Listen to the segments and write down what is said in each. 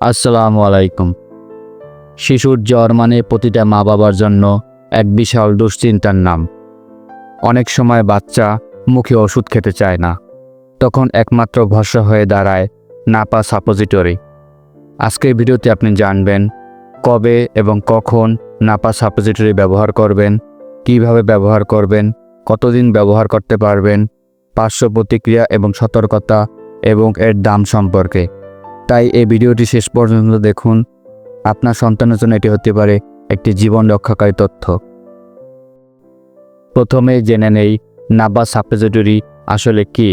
আসসালামু আলাইকুম। শিশুর জ্বর মানে প্রতিটা মা বাবার জন্য এক বিশাল দুশ্চিন্তার নাম। অনেক সময় বাচ্চা মুখে ওষুধ খেতে চায় না। তখন একমাত্র ভরসা হয়ে দাঁড়ায় নাপা সাপোজিটরি। আজকের ভিডিওতে আপনি জানবেন, কবে এবং কখন নাপা সাপোজিটরি ব্যবহার করবেন, কীভাবে ব্যবহার করবেন, কতদিন ব্যবহার করতে পারবেন, পার্শ্ব প্রতিক্রিয়া এবং সতর্কতা এবং এর দাম সম্পর্কে। তাই এই ভিডিওটি শেষ পর্যন্ত দেখুন। আপনার সন্তানের জন্য এটি হতে পারে একটি জীবন রক্ষাকারী তথ্য। প্রথমে জেনে নেই নাপা সাপোজিটরি আসলে কি?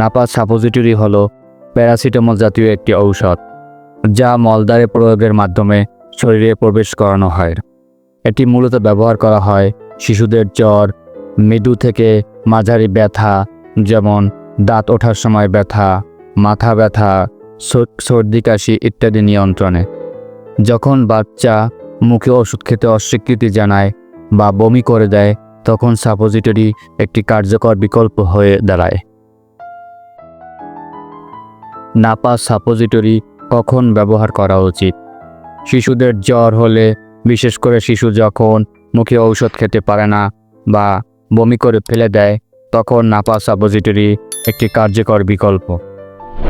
নাপা সাপোজিটরি হল প্যারাসিটামল জাতীয় একটি ঔষধ, যা মলদ্বারে প্রয়োগের মাধ্যমে শরীরে প্রবেশ করানো হয়। এটি মূলত ব্যবহার করা হয় শিশুদের জ্বর, মৃদু থেকে মাঝারি ব্যথা, যেমন দাঁত ওঠার সময় ব্যথা, মাথা ব্যথা সর্দি, কাশি ইত্যাদি নিয়ন্ত্রণে। যখন বাচ্চা মুখে ওষুধ খেতে অস্বীকৃতি জানায় বা বমি করে দেয়, তখন সাপোজিটরি একটি কার্যকর বিকল্প হয়ে দাঁড়ায়। নাপা সাপোজিটরি কখন ব্যবহার করা উচিত? শিশুদের জ্বর হলে, বিশেষ করে শিশু যখন মুখে ঔষধ খেতে পারে না বা বমি করে ফেলে দেয়, তখন নাপা সাপোজিটরি একটি কার্যকর বিকল্প।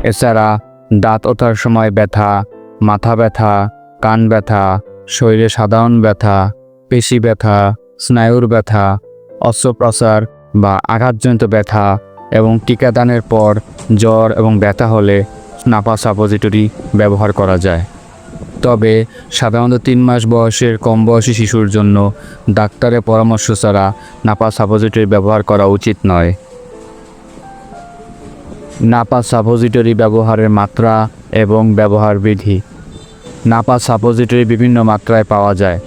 এছাড়া দাঁত ওঠার সময় ব্যথা, মাথা ব্যথা, কান ব্যথা, শরীরে সাধারণ ব্যথা, পেশি ব্যথা, স্নায়ুর ব্যথা অস্ত্রপ্রসার বা আঘাতজনিত ব্যথা এবং টিকাদানের পর জ্বর এবং ব্যথা হলে নাপা সাপোজিটরি ব্যবহার করা যায়। তবে সাধারণত তিন মাস বয়সের কম বয়সী শিশুর জন্য ডাক্তারের পরামর্শ ছাড়া নাপা সাপোজিটরি ব্যবহার করা উচিত নয়। নাপা সাপোজিটরি ব্যবহারের মাত্রা এবং ব্যবহার বিধি। নাপা সাপোজিটরি বিভিন্ন মাত্রায় পাওয়া যায়,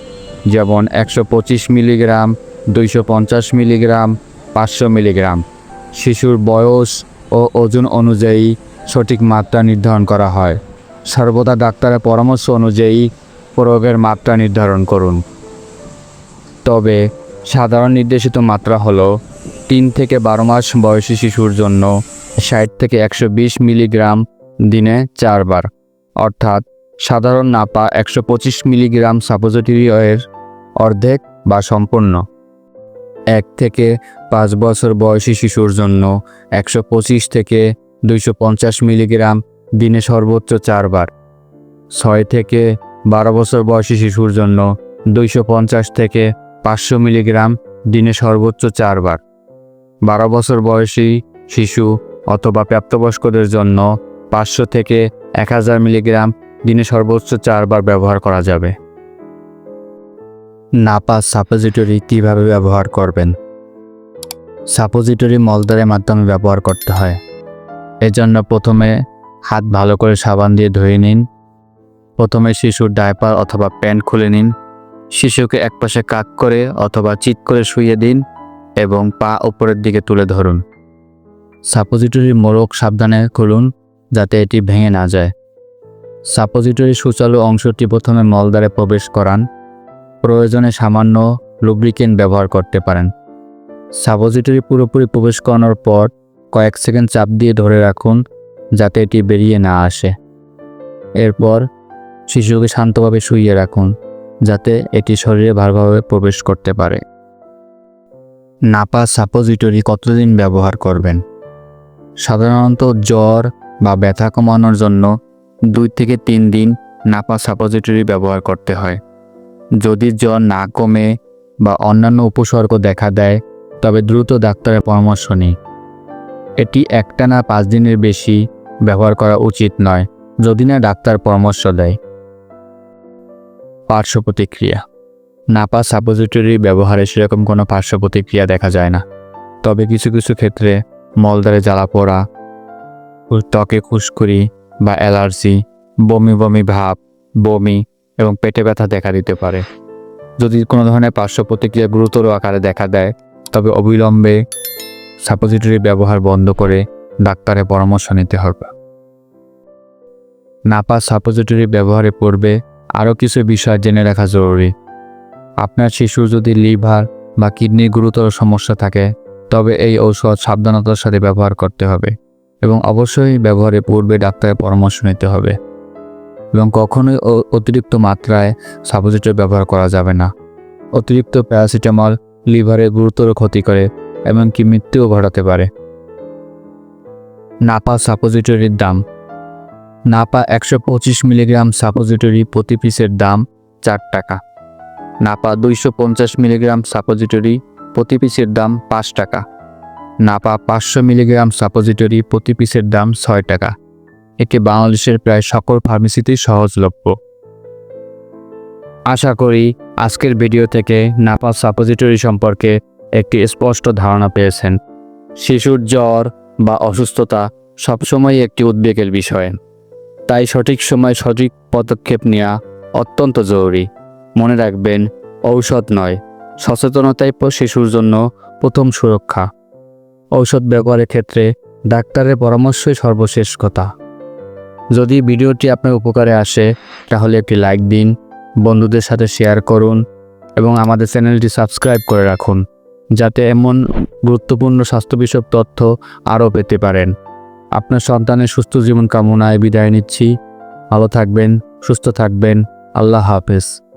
যেমন একশো পঁচিশ মিলিগ্রাম, দুইশো পঞ্চাশ মিলিগ্রাম, পাঁচশো মিলিগ্রাম। শিশুর বয়স ও ওজন অনুযায়ী সঠিক মাত্রা নির্ধারণ করা হয়। সর্বদা ডাক্তারের পরামর্শ অনুযায়ী প্রয়োগের মাত্রা নির্ধারণ করুন। তবে সাধারণ নির্দেশিত মাত্রা হলো তিন থেকে বারো মাস বয়সী শিশুর জন্য ষাট থেকে একশো বিশ মিলিগ্রাম দিনে চারবার। অর্থাৎ সাধারণ নাপা একশো পঁচিশ মিলিগ্রাম সাপোজিটরি অর্ধেক বা সম্পূর্ণ। এক থেকে পাঁচ বছর বয়সী শিশুর জন্য একশো পঁচিশ থেকে দুইশো পঞ্চাশ মিলিগ্রাম দিনে সর্বোচ্চ চারবার। ছয় থেকে বারো বছর বয়সী শিশুর জন্য দুইশো পঞ্চাশ থেকে পাঁচশো মিলিগ্রাম দিনে সর্বোচ্চ চারবার। বারো বছর বয়সী শিশু অথবা প্রাপ্তবয়স্কদের জন্য পাঁচশো থেকে এক হাজার মিলিগ্রাম দিনে সর্বোচ্চ চারবার ব্যবহার করা যাবে। নাপা সাপোজিটরি কীভাবে ব্যবহার করবেন? সাপোজিটরি মলদ্বারের মাধ্যমে ব্যবহার করতে হয়। এজন্য প্রথমে হাত ভালো করে সাবান দিয়ে ধুয়ে নিন। প্রথমে শিশুর ডায়পার অথবা প্যান্ট খুলে নিন। শিশুকে একপাশে কাক করে অথবা চিৎ করে শুয়ে দিন। এবং পা উপরের দিকে তুলে ধরুন। সাপোজিটরি মোড়ক সাবধানে খুলুন যাতে এটি ভেঙে না যায়। সাপোজিটরি সুচালু অংশটি প্রথমে মলদ্বারে প্রবেশ করান। প্রয়োজনে সামান্য লুব্রিকেন্ট ব্যবহার করতে পারেন। সাপোজিটরি পুরোপুরি প্রবেশ করানোর পর কয়েক সেকেন্ড চাপ দিয়ে ধরে রাখুন যাতে এটি বেরিয়ে না আসে। এরপর শিশুকে শান্তভাবে শুইয়ে রাখুন যাতে এটি শরীরে ভালোভাবে প্রবেশ করতে পারে। নাপা সাপোজিটরি কতদিন ব্যবহার করবেন? সাধারণত জ্বর বা ব্যথা কমানোর জন্য দুই থেকে তিন দিন নাপা সাপোজিটরি ব্যবহার করতে হয়। যদি জ্বর না কমে বা অন্যান্য উপসর্গ দেখা দেয়, তবে দ্রুত ডাক্তারের পরামর্শ নিই এটি একটানা পাঁচ দিনের বেশি ব্যবহার করা উচিত নয়, যদি না ডাক্তার পরামর্শ দেয়। পার্শ্ব প্রতিক্রিয়া নাপা সাপোজিটরি ব্যবহারে সেরকম কোনো পার্শ্ব প্রতিক্রিয়া দেখা যায় না। তবে কিছু কিছু ক্ষেত্রে মলদ্বারে জ্বালা পোড়া, ত্বকে খুশকুরি বা অ্যালার্জি, বমি বমি ভাব, বমি এবং পেটে ব্যথা দেখা দিতে পারে। যদি কোনো ধরনের পার্শ্ব প্রতিক্রিয়া গুরুতর আকারে দেখা দেয়, তবে অবিলম্বে সাপোজিটরি ব্যবহার বন্ধ করে ডাক্তারের পরামর্শ নিতে হবে। নাপা সাপোজিটরি ব্যবহারের পড়বে আরও কিছু বিষয় জেনে রাখা জরুরি। আপনার শিশুর যদি লিভার বা কিডনির গুরুতর সমস্যা থাকে, তবে এই ঔষধ সাবধানতার সাথে ব্যবহার করতে হবে এবং অবশ্যই ব্যবহারের পূর্বে ডাক্তারের পরামর্শ নিতে হবে। এবং কখনোই অতিরিক্ত মাত্রায় সাপোজিটরি ব্যবহার করা যাবে না। অতিরিক্ত প্যারাসিটামল লিভারে গুরুতর ক্ষতি করে এমনকি মৃত্যুও ঘটাতে পারে। নাপা সাপোজিটরির দাম। নাপা একশো পঁচিশ মিলিগ্রাম সাপোজিটরি প্রতি পিসের দাম চার টাকা। নাপা দুইশো পঞ্চাশ মিলিগ্রাম সাপোজিটরি প্রতি পিসের দাম পাঁচ টাকা। নাপা পাঁচশো মিলিগ্রাম সাপোজিটরি প্রতি পিসের দাম ছয় টাকা। এটি বাংলাদেশের প্রায় সকল ফার্মেসিতেই সহজলভ্য। আশা করি আজকের ভিডিও থেকে নাপা সাপোজিটরি সম্পর্কে একটি স্পষ্ট ধারণা পেয়েছেন। শিশুর জ্বর বা অসুস্থতা সবসময় একটি উদ্বেগের বিষয়। তাই সঠিক সময় সঠিক পদক্ষেপ নেওয়া অত্যন্ত জরুরি। মনে রাখবেন, ঔষধ নয়, সচেতনতাই শিশুর জন্য প্রথম সুরক্ষা। ঔষধ ব্যবহারের ক্ষেত্রে ডাক্তারের পরামর্শই সর্বশেষ কথা। যদি ভিডিওটি আপনার উপকারে আসে, তাহলে একটি লাইক দিন, বন্ধুদের সাথে শেয়ার করুন এবং আমাদের চ্যানেলটি সাবস্ক্রাইব করে রাখুন, যাতে এমন গুরুত্বপূর্ণ স্বাস্থ্য বিষয়ক তথ্য আরও পেতে পারেন। আপনার সন্তানের সুস্থ জীবন কামনায় বিদায় নিচ্ছি। ভালো থাকবেন, সুস্থ থাকবেন। আল্লাহ হাফেজ।